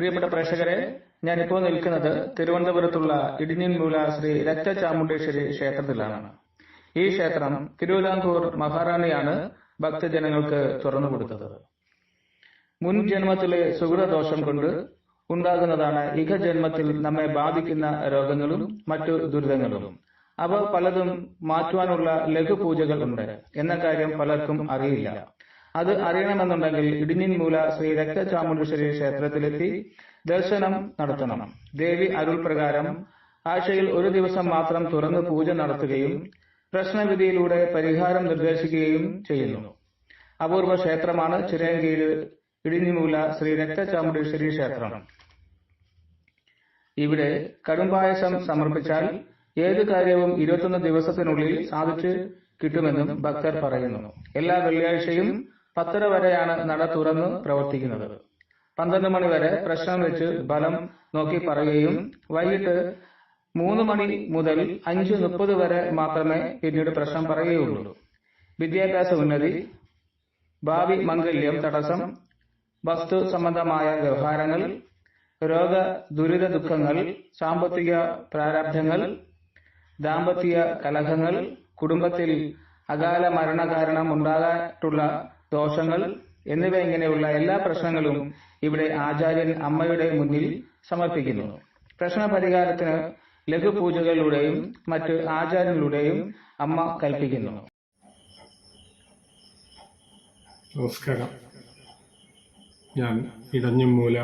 പ്രിയപ്പെട്ട പ്രേക്ഷകരെ ഇപ്പോൾ നിൽക്കുന്നത് തിരുവനന്തപുരത്തുള്ള ഇടിഞ്ഞിൻമൂല ശ്രീ രക്തചാമുണ്ടേശ്വരി ക്ഷേത്രത്തിലാണ്. ഈ ക്ഷേത്രം തിരുവിതാംകൂർ മഹാറാണിയാണ് ഭക്തജനങ്ങൾക്ക് തുറന്നു കൊടുത്തത് മുൻ ജന്മത്തിലെ സുഹൃദോഷം കൊണ്ട് ഉണ്ടാകുന്നതാണ് ഇഹ ജന്മത്തിൽ നമ്മെ ബാധിക്കുന്ന രോഗങ്ങളും മറ്റു ദുരിതങ്ങളും. അവ പലതും മാറ്റുവാനുള്ള ലഘുപൂജകൾ ഉണ്ട് എന്ന കാര്യം പലർക്കും അറിയില്ല. അത് അറിയണമെന്നുണ്ടെങ്കിൽ ഇടിഞ്ഞിൻമൂല ശ്രീ രക്തചാമുണ്ടേശ്വരി ക്ഷേത്രത്തിലെത്തി ദർശനം നടത്തണം. ദേവി അരുൾ പ്രകാരം ആഴ്ചയിൽ ഒരു ദിവസം മാത്രം തുറന്ന് പൂജ നടത്തുകയും പ്രശ്നവിധിയിലൂടെ പരിഹാരം നിർദ്ദേശിക്കുകയും ചെയ്യുന്നു. അപൂർവ ക്ഷേത്രമാണ് ചിറയൻകീഴ് ഇടിഞ്ഞിമൂല ശ്രീ രക്തചാമുണ്ടേശ്വരി ക്ഷേത്രം. ഇവിടെ കടുംപായസം സമർപ്പിച്ചാൽ ഏത് കാര്യവും ഇരുപത്തൊന്ന് ദിവസത്തിനുള്ളിൽ സാധിച്ചു കിട്ടുമെന്നും ഭക്തർ പറയുന്നു. എല്ലാ വെള്ളിയാഴ്ചയും പത്തര വരെയാണ് നട തുറന്ന് പ്രവർത്തിക്കുന്നത്. പന്ത്രണ്ട് മണി വരെ പ്രശ്നം വെച്ച് ഫലം നോക്കി പറയുകയും വൈകിട്ട് മൂന്ന് മണി മുതൽ അഞ്ച് മുപ്പത് വരെ മാത്രമേ പിന്നീട് പ്രശ്നം പറയുകയുള്ളൂ. വിദ്യാഭ്യാസ ഉന്നതി ഭാവി മംഗല്യം തടസ്സം വസ്തു സംബന്ധമായ വ്യവഹാരങ്ങൾ രോഗ ദുരിത ദുഃഖങ്ങൾ സാമ്പത്തിക പ്രാരാബ്ധങ്ങൾ ദാമ്പത്യ കലഹങ്ങൾ കുടുംബത്തിൽ അകാല മരണ കാരണം ഉണ്ടാകാനുള്ള ദോഷങ്ങൾ എന്നിവ ഇങ്ങനെയുള്ള എല്ലാ പ്രശ്നങ്ങളും ഇവിടെ ആചാര്യൻ അമ്മയുടെ മുന്നിൽ സമർപ്പിക്കുന്നു. പ്രശ്ന പരിഹാരത്തിന് ലഘുപൂജകളിലൂടെയും മറ്റ് ആചാരങ്ങളിലൂടെയും അമ്മ കൽപ്പിക്കുന്നു. നമസ്കാരം. ഞാൻ ഇടഞ്ഞുമൂല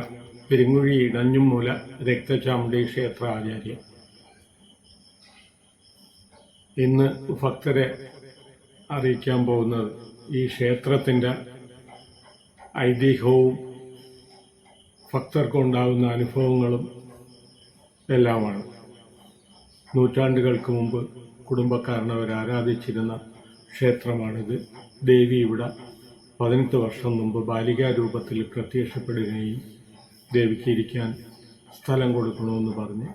പെരുങ്ങുഴി ഇടഞ്ഞുമൂല രക്തചാമുണ്ടി ക്ഷേത്ര ആചാര്യൻ ഇന്ന് ഭക്തരെ അറിയിക്കാൻ പോകുന്നത് ഈ ക്ഷേത്രത്തിന്റെ ഐതിഹ്യവും ഭക്തർക്കുണ്ടാകുന്ന അനുഭവങ്ങളും എല്ലാമാണ്. നൂറ്റാണ്ടുകൾക്ക് മുമ്പ് കുടുംബക്കാരനവർ ആരാധിച്ചിരുന്ന ക്ഷേത്രമാണിത്. ദേവി ഇവിടെ പതിനെട്ട് വർഷം മുമ്പ് ബാലികാ രൂപത്തിൽ പ്രത്യക്ഷപ്പെടുകയും ദേവിക്ക് ഇരിക്കാൻ സ്ഥലം കൊടുക്കണമെന്ന് പറഞ്ഞ്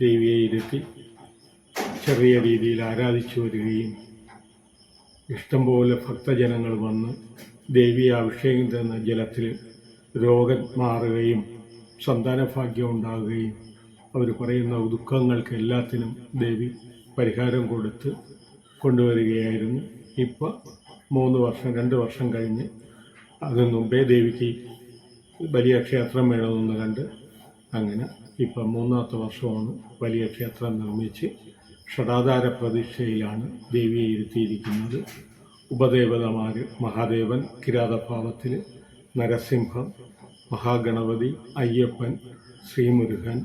ദേവിയെ ഇരുത്തി ചെറിയ രീതിയിൽ ആരാധിച്ചു വരികയും ഇഷ്ടംപോലെ ഭക്തജനങ്ങൾ വന്ന് ദേവിയെ അഭിഷേകം തന്ന ജലത്തിൽ രോഗം മാറുകയും സന്താനഭാഗ്യം ഉണ്ടാകുകയും അവർ പറയുന്ന ദുഃഖങ്ങൾക്ക് എല്ലാത്തിനും ദേവി പരിഹാരം കൊടുത്ത് കൊണ്ടുവരികയായിരുന്നു. ഇപ്പോൾ മൂന്ന് വർഷം രണ്ട് വർഷം കഴിഞ്ഞ് അതിന് മുമ്പേ ദേവിക്ക് വലിയ ക്ഷേത്രം വേണമെന്ന് കണ്ട് അങ്ങനെ ഇപ്പം മൂന്നാമത്തെ വർഷമാണ് വലിയ ക്ഷേത്രം നിർമ്മിച്ച് ഷടാധാര പ്രതിഷ്ഠയിലാണ് ദേവിയെ ഇരുത്തിയിരിക്കുന്നത്. ഉപദേവതമാർ മഹാദേവൻ കിരാതഭാവത്തിൽ നരസിംഹം മഹാഗണപതി അയ്യപ്പൻ ശ്രീമുരുകൻ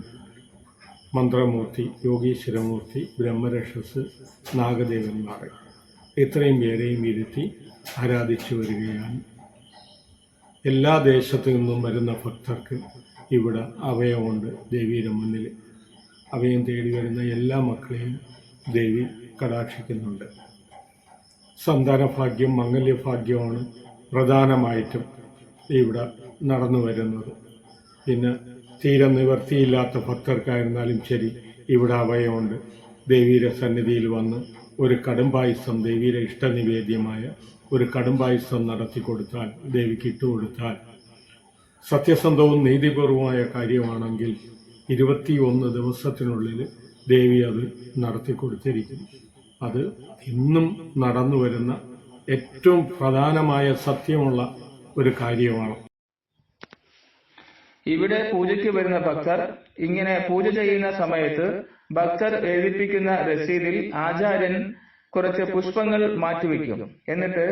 മന്ത്രമൂർത്തി യോഗീശ്വരമൂർത്തി ബ്രഹ്മരക്ഷസ് നാഗദേവന്മാർ ഇത്രയും പേരെയും ഇരുത്തി ആരാധിച്ചു വരികയാണ്. എല്ലാ ദേശത്തു നിന്നും വരുന്ന ഭക്തർക്ക് ഇവിടെ അഭയമുണ്ട് ദേവിയുടെ മുന്നിൽ അഭയം തേടി വരുന്ന എല്ലാ മക്കളെയും ദേവി കടാക്ഷിക്കുന്നുണ്ട്. സന്താനഭാഗ്യം മംഗല്യഭാഗ്യമാണ് പ്രധാനമായിട്ടും ഇവിടെ നടന്നു വരുന്നത്. പിന്നെ തീരെ നിവർത്തിയില്ലാത്ത ഭക്തർക്കായിരുന്നാലും ശരി ഇവിടെ അഭയമുണ്ട് ദേവിയുടെ സന്നിധിയിൽ വന്ന് ഒരു കടുംപായസം ദേവിയുടെ ഇഷ്ടനിവേദ്യമായ ഒരു കടുംപായസം നടത്തി കൊടുത്താൽ ദേവിക്ക് ഇട്ടുകൊടുത്താൽ സത്യസന്ധവും നീതിപൂർവമായ കാര്യമാണെങ്കിൽ ഇരുപത്തിയൊന്ന് ദിവസത്തിനുള്ളിൽ ദേവി അത് നടത്തി കൊടുത്തിരിക്കുന്നു. അത് ഇന്നും നടന്നു വരുന്ന ഏറ്റവും പ്രധാനമായ സത്യമുള്ള ഒരു കാര്യമാണ്. ഇവിടെ പൂജയ്ക്ക് വരുന്ന ഭക്തർ ഇങ്ങനെ പൂജ ചെയ്യുന്ന സമയത്ത് ഭക്തർ എഴുതിപ്പിക്കുന്ന രസീതിൽ ആചാര്യൻ കുറച്ച് പുഷ്പങ്ങൾ മാറ്റിവെക്കും. എന്നിട്ട്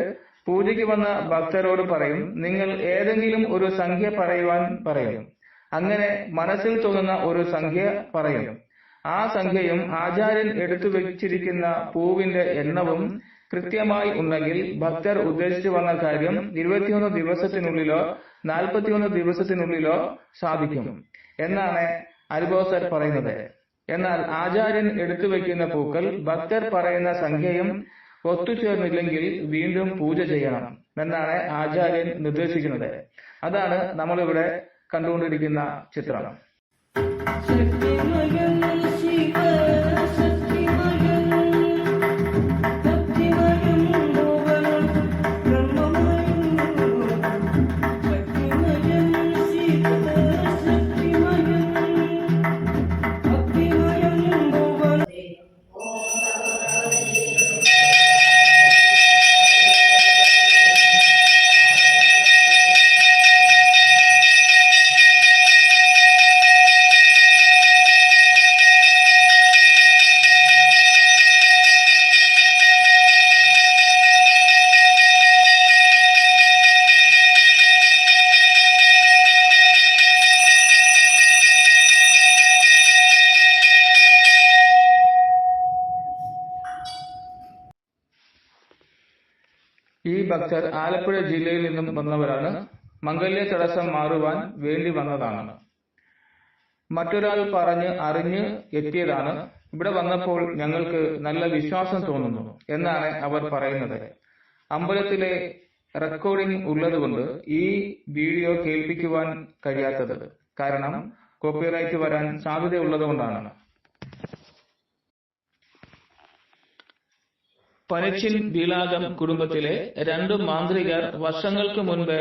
പൂജയ്ക്ക് വന്ന ഭക്തരോട് പറയും നിങ്ങൾ ഏതെങ്കിലും ഒരു സംഖ്യ പറയുവാൻ പറയും. അങ്ങനെ മനസ്സിൽ തോന്നുന്ന ഒരു സംഖ്യ പറയും. ആ സംഖ്യയും ആചാര്യൻ എടുത്തു വെച്ചിരിക്കുന്ന പൂവിന്റെ എണ്ണവും കൃത്യമായി ഉണ്ടെങ്കിൽ ഭക്തർ ഉദ്ദേശിച്ചു വന്ന കാര്യം ഇരുപത്തിയൊന്ന് ദിവസത്തിനുള്ളിലോ നാൽപ്പത്തിയൊന്ന് ദിവസത്തിനുള്ളിലോ സാധിക്കും എന്നാണ് അരിബോസർ പറയുന്നത്. എന്നാൽ ആചാര്യൻ എടുത്തു വെക്കുന്ന പൂക്കൾ ഭക്തർ പറയുന്ന സംഖ്യയും ഒത്തുചേർന്നില്ലെങ്കിൽ വീണ്ടും പൂജ ചെയ്യണം എന്നാണ് ആചാര്യൻ നിർദ്ദേശിക്കുന്നത്. അതാണ് നമ്മളിവിടെ കണ്ടുകൊണ്ടിരിക്കുന്ന ചിത്രം. ഭക്തർ ആലപ്പുഴ ജില്ലയിൽ നിന്നും വന്നവരാണ്. മംഗല്യ തടസ്സം മാറുവാൻ വേണ്ടി വന്നതാണ്. മറ്റൊരാൾ പറഞ്ഞ് അറിഞ്ഞ് എത്തിയതാണ്. ഇവിടെ വന്നപ്പോൾ ഞങ്ങൾക്ക് നല്ല വിശ്വാസം തോന്നുന്നു എന്നാണ് അവർ പറയുന്നത്. അമ്പലത്തിലെ റെക്കോർഡിംഗ് ഉള്ളതുകൊണ്ട് ഈ വീഡിയോ കേൾപ്പിക്കുവാൻ കഴിയാത്തത് കാരണം കോപ്പിറൈറ്റ് വരാൻ സാധ്യതയുള്ളതുകൊണ്ടാണ്. പനിച്ചിൻ ബീലാകം കുടുംബത്തിലെ രണ്ട് മാന്ത്രികർ വർഷങ്ങൾക്ക് മുൻപ്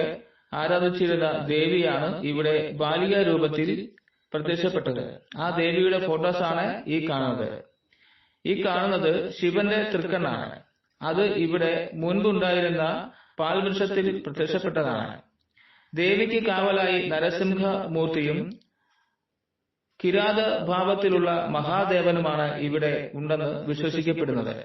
ആരാധിച്ചിരുന്ന ദേവിയാണ് ഇവിടെ ബാലിക രൂപത്തിൽ പ്രത്യക്ഷപ്പെട്ടത്. ആ ദേവിയുടെ ഫോട്ടോസ് ആണ് ഈ കാണുന്നത്. ഈ കാണുന്നത് ശിവന്റെ തൃക്കണ്ണാണ്. അത് ഇവിടെ മുൻപുണ്ടായിരുന്ന പാൽവൃക്ഷത്തിൽ പ്രത്യക്ഷപ്പെട്ടതാണ്. ദേവിക്ക് കാവലായി നരസിംഹ മൂർത്തിയും കിരാത ഭാവത്തിലുള്ള മഹാദേവനുമാണ് ഇവിടെ ഉണ്ടെന്ന് വിശ്വസിക്കപ്പെടുന്നത്.